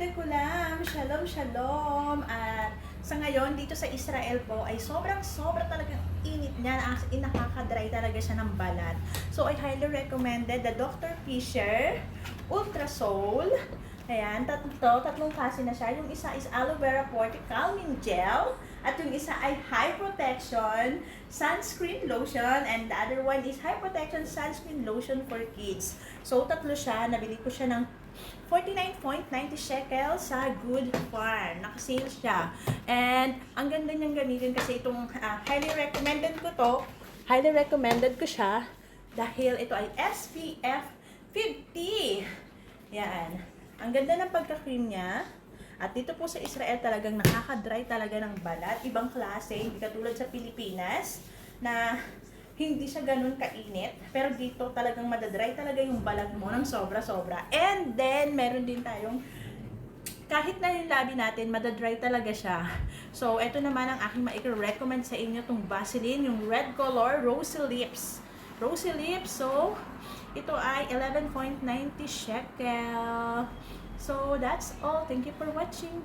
Tekulam! Shalom, shalom! At sa ngayon, dito sa Israel po, ay sobrang sobra talagang init niya. As in, nakaka-dry talaga siya ng balat. So, I highly recommended the Dr. Fisher Ultra Soul. Ayan, tatlo, tatlong klase na siya. Yung isa is aloe vera forte calming gel. At yung isa ay high protection sunscreen lotion. And the other one is high protection sunscreen lotion for kids. So, tatlo siya. Nabili ko siya ng 49.90 shekel sa Good Farm. Nakasale siya. And ang ganda niyang gamitin kasi itong ah, highly recommended ko to. Highly recommended ko siya dahil ito ay SPF 50. Yan. Ang ganda ng pagka-cream niya. At dito po sa Israel talagang nakaka-dry talaga ng balat. Ibang klase, hindi katulad sa Pilipinas na hindi siya ganun kainit. Pero dito talagang madadry talaga yung balat mo ng sobra-sobra. And then, meron din tayong kahit na yung labi natin, madadry talaga siya. So, ito naman ang aking ma-recommend sa inyo, itong Vaseline, yung red color, Rosy Lips. Rosy Lips, so, ito ay 11.90 shekel. So, that's all. Thank you for watching.